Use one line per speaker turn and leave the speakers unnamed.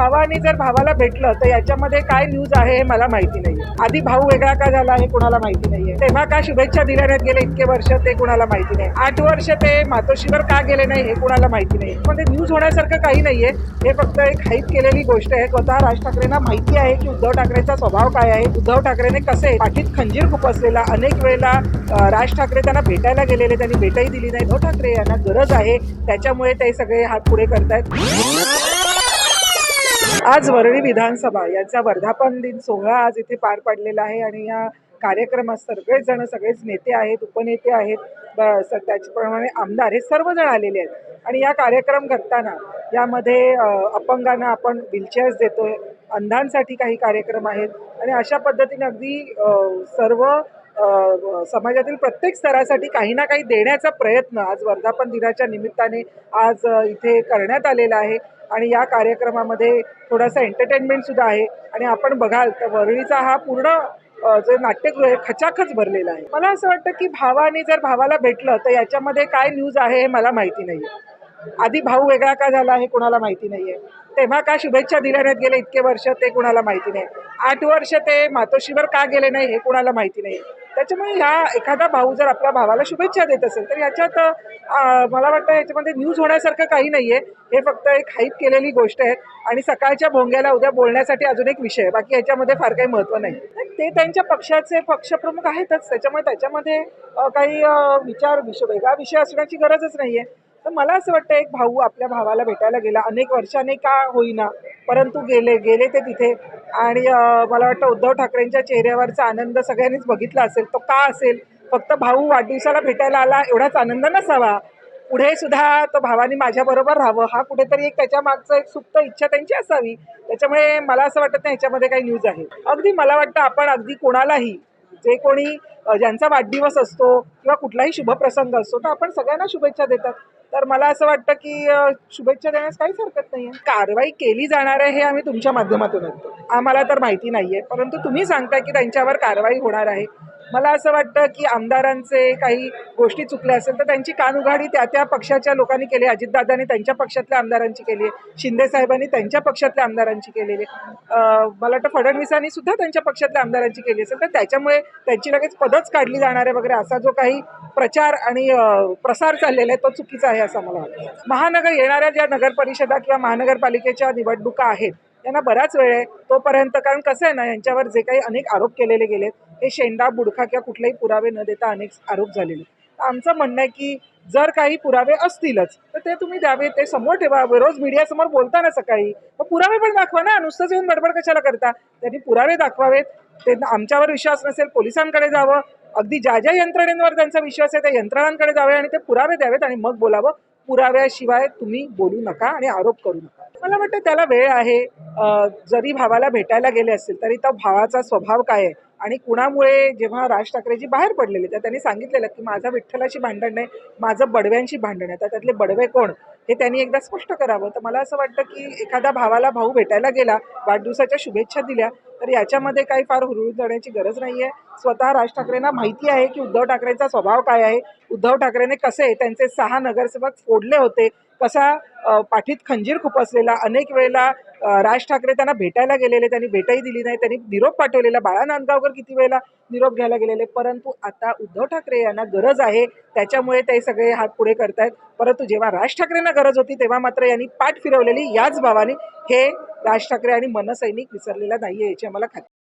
भावाने जर भावाला भेटलं तर याच्यामध्ये काय न्यूज आहे हे मला माहिती नाही आधी भाऊ वेगळा का झाला हे कुणाला माहिती नाहीये. तेव्हा का शुभेच्छा दिल्या गेले इतके वर्ष ते कुणाला माहिती नाही. आठ वर्ष ते मातोश्रीवर का गेले नाही हे कुणाला माहिती नाही. पण ते न्यूज होण्यासारखं काही नाहीये. हे फक्त एक हाईप केलेली गोष्ट आहे. स्वतः राज ठाकरेंना माहिती आहे की उद्धव ठाकरेचा स्वभाव काय आहे उद्धव ठाकरेने कसे पाठीत खंजीर खुपसलेला अनेक वेळेला राज ठाकरे त्यांना भेटायला गेलेले त्यांनी भेटही दिली नाही. उद्धव ठाकरे यांना गरज आहे. त्याच्यामुळे ते सगळे हात पुढे करतायत. आज वरळी विधानसभा यांचा वर्धापन दिन सोहळा आज इथे पार पडलेला आहे आणि या कार्यक्रमात सगळेच जण सगळेच नेते आहेत उपनेते आहेत ब- त्याचप्रमाणे आमदार हे सर्वजण आलेले आहेत. आणि या कार्यक्रम करताना यामध्ये अपंगांना आपण व्हीलचेअर्स देतोय अंधांसाठी काही कार्यक्रम आहेत आणि अशा पद्धतीने अगदी सर्व समाजातील प्रत्येक स्तरासाठी काही ना काही देण्याचा प्रयत्न आज वर्धापन दिनाच्या निमित्ताने आज इथे करण्यात आलेला आहे. आणि या कार्यक्रमामध्ये थोडासा एंटरटेनमेंट सुद्धा आहे. आणि आपण बघाल तर वरळीचा हा पूर्ण जे नाट्यगृह आहे खचाखच भरलेला आहे. मला असं वाटतं की भावाने जर भावाला भेटलं तर याच्यामध्ये काय न्यूज आहे हे मला माहिती नाही आधी भाऊ वेगळा का झाला हे कुणाला माहिती नाही आहे तेव्हा का शुभेच्छा दिल्या नाहीत गेले इतके वर्ष ते कुणाला माहिती नाही. आठ वर्ष ते मातोश्रीवर का गेले नाही हे कुणाला माहिती नाही त्याच्यामुळे ह्या एखादा भाऊ जर आपल्या भावाला शुभेच्छा देत असेल तर याच्यात मला वाटतं याच्यामध्ये न्यूज होण्यासारखं काही नाही आहे हे फक्त एक हाईप केलेली गोष्ट आहे आणि सकाळच्या भोंग्याला उद्या बोलण्यासाठी अजून एक विषय आहे. बाकी याच्यामध्ये फार काही महत्त्व नाही. ते त्यांच्या पक्षाचे पक्षप्रमुख आहेतच. त्याच्यामुळे त्याच्यामध्ये काही विचार विषय वेगळा विषय असण्याची गरजच नाही आहे तर मला असं वाटतं एक भाऊ आपल्या भावाला भेटायला गेला अनेक वर्षाने का होईना परंतु गेले गेले ते तिथे. आणि मला वाटतं उद्धव ठाकरेंच्या चेहऱ्यावरचा आनंद सगळ्यांनीच बघितला असेल. तो का असेल? फक्त भाऊ वाढदिवसाला भेटायला आला एवढाच आनंद नसावा. पुढे सुद्धा तो भावानी माझ्याबरोबर राहावं हा कुठेतरी एक त्याच्या मागचं एक सुप्त इच्छा त्यांची असावी. त्याच्यामुळे मला असं वाटत नाही ह्याच्यामध्ये काही न्यूज आहे. अगदी मला वाटतं आपण अगदी कोणालाही जे कोणी ज्यांचा वाढदिवस असतो किंवा कुठलाही शुभप्रसंग असतो तर आपण सगळ्यांना शुभेच्छा देतात. तर मला असं वाटतं की शुभेच्छा देण्यास काहीच हरकत नाही आहे कारवाई केली जाणार आहे हे आम्ही तुमच्या माध्यमातून आम्हाला तर माहिती नाही आहे परंतु तुम्ही सांगता की त्यांच्यावर कारवाई होणार आहे. मला असं वाटतं की आमदारांचे काही गोष्टी चुकल्या असेल तर त्यांची कानउघाडी त्या त्या पक्षाच्या लोकांनी केली अजितदादांनी त्यांच्या पक्षातल्या आमदारांची केली आहे. शिंदेसाहेबांनी त्यांच्या पक्षातल्या आमदारांची केलेली आहे. मला वाटतं फडणवीसांनी सुद्धा त्यांच्या पक्षातल्या आमदारांची केली असेल. तर त्याच्यामुळे त्यांची लगेच पदच काढली जाणार आहे वगैरे असा जो काही प्रचार आणि प्रसार चाललेला आहे तो चुकीचा आहे असं मला वाटतं. महानगर येणाऱ्या ज्या नगरपरिषदा किंवा महानगरपालिकेच्या निवडणुका आहेत त्यांना बराच वेळ आहे. तोपर्यंत कारण कसं आहे ना यांच्यावर जे काही अनेक आरोप केलेले गेलेत हे शेंडा बुडखा किंवा कुठलेही पुरावे न देता अनेक आरोप झालेले तर आमचं म्हणणं आहे की जर काही पुरावे असतीलच तर ते तुम्ही द्यावे ते समोर ठेवा. रोज मीडियासमोर बोलता ना सकाळी मग पुरावे पण दाखवा ना. नुसतंच येऊन बडबड कशाला करता? त्यांनी पुरावे दाखवावेत. ते आमच्यावर विश्वास नसेल पोलिसांकडे जावं. अगदी ज्या ज्या यंत्रणेंवर त्यांचा विश्वास आहे त्या यंत्रणांकडे जावे आणि ते पुरावे द्यावेत आणि मग बोलावं. पुराव्याशिवाय तुम्ही बोलू नका आणि आरोप करू नका. मला वाटतं त्याला वेळ आहे. जरी भावाला भेटायला गेले असतील तरी त्या भावाचा स्वभाव काय आहे? आणि कुणामुळे जेव्हा राज ठाकरेजी बाहेर पडलेले तर त्यांनी सांगितलेलं की माझं विठ्ठलाशी भांडण नाही माझं बडव्यांशी भांडण आहे. तर त्यातले बडवे कोण? हे त्यांनी एकदा स्पष्ट करावं. तर मला असं वाटतं की एखादा भावाला भाऊ भेटायला गेला वाढदिवसाच्या शुभेच्छा दिल्या तर याच्यामध्ये काही फार हुरळून जाण्याची गरज नाही आहे स्वतः राज ठाकरेंना माहिती आहे की उद्धव ठाकरेंचा स्वभाव काय आहे उद्धव ठाकरेने कसे त्यांचे सहा नगरसेवक फोडले होते कसा पाठीत खंजीर खुपसलेला अनेक वेळेला राज ठाकरे त्यांना भेटायला गेलेले त्यांनी भेटही दिली नाही. त्यांनी निरोप पाठवलेला. बाळा नांदगावकर किती वेळेला निरोप घ्यायला गेलेले? परंतु आता उद्धव ठाकरे यांना गरज आहे. त्याच्यामुळे ते सगळे हात पुढे करतायत. परंतु जेव्हा राज ठाकरेंना गरज होती तेव्हा मात्र यांनी पाठ फिरवलेली याच भावाने. हे राज ठाकरे आणि मनसैनिक विसरलेला नाहीये याची आम्हाला खात्री